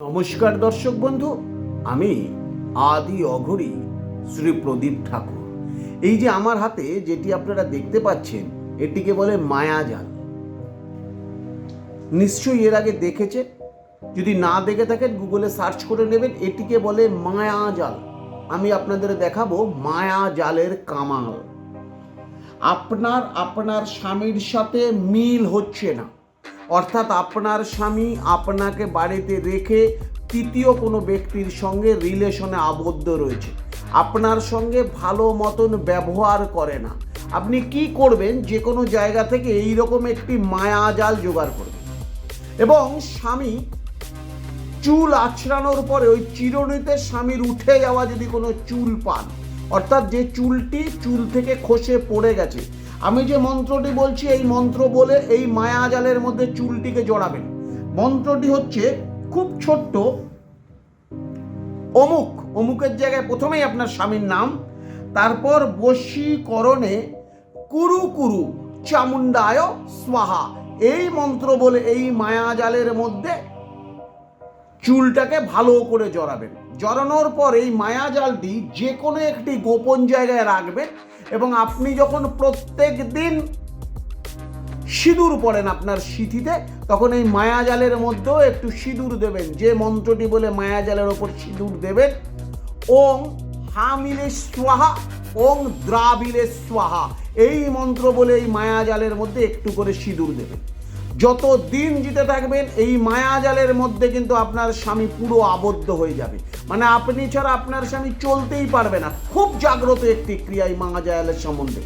নমস্কার দর্শক বন্ধু, আমি আদি অঘরি শ্রী প্রদীপ ঠাকুর। এই যে আমার হাতে যেটি আপনারা দেখতে পাচ্ছেন, এটিকে বলে মায়াজাল। নিশ্চয়ই এর আগে দেখেছেন? যদি না দেখে থাকেন, গুগলে সার্চ করে নেবেন, এটিকে বলে মায়াজাল। আমি আপনাদের দেখাবো মায়াজালের কামাল। আপনার আপনার স্বামীর সাথে মিল হচ্ছে না। অর্থাৎ আপনার স্বামী আপনাকে বাড়িতে রেখে তৃতীয় কোনো ব্যক্তির সঙ্গে রিলেশনে আবদ্ধ রয়েছে। আপনার সঙ্গে ভালো মতন ব্যবহার করে না। আপনি কি করবেন? যে কোনো জায়গা থেকে এই রকম একটি মায়াজাল জোগাড় করবেন। এবং স্বামী চুল আছড়ানোর পরে ওই চিরুনিতে স্বামীর উঠে যাওয়া যদি কোনো চুল পান, অর্থাৎ যে চুলটি চুল থেকে খসে পড়ে গেছে আমি যে মন্ত্রটি বলছি, এই মন্ত্র বলে এই মায়াজালের মধ্যে চুলটিকে জড়াবেন। মন্ত্রটি হচ্ছে খুব ছোট্ট অমুক। অমুকের জায়গায় প্রথমেই আপনার স্বামীর নাম, তারপর বশীকরণে কুরু কুরু চামুন্ডায় স্বাহা। এই মন্ত্র বলে এই মায়াজালের মধ্যে চুলটাকে ভালো করে জড়াবেন। জড়ানোর পর এই মায়াজালটি যে কোনো একটি গোপন জায়গায় রাখবেন। এবং আপনি যখন প্রত্যেক দিন সিঁদুর পড়েন আপনার সিঁথিতে, তখন এই মায়াজালের মধ্যেও একটু সিঁদুর দেবেন। যে মন্ত্রটি বলে মায়াজালের ওপর সিঁদুর দেবেন, ওং হামিলে স্বাহা, ওং দ্রাবিলে স্বাহা। এই মন্ত্র বলে এই মায়াজালের মধ্যে একটু করে সিঁদুর দেবেন। যত দিন জিতে থাকবেন, এই মায়াজালের মধ্যে কিন্তু আপনার স্বামী পুরো আবদ্ধ হয়ে যাবে। মানে আপনি ছাড়া আপনার স্বামী চলতেই পারবে না। খুব জাগ্রত একটি ক্রিয়া এই মায়াজালের সম্বন্ধে।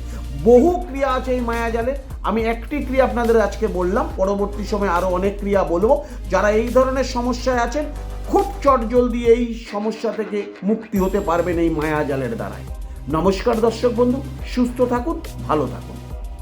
বহু ক্রিয়া আছে এই মায়াজালে। আমি একটি ক্রিয়া আপনাদের আজকে বললাম, পরবর্তী সময় আরও অনেক ক্রিয়া বলব। যারা এই ধরনের সমস্যায় আছেন, খুব চটজলদি এই সমস্যা থেকে মুক্তি হতে পারবেন এই মায়াজালের দ্বারায়। নমস্কার দর্শক বন্ধু, সুস্থ থাকুন, ভালো থাকুন।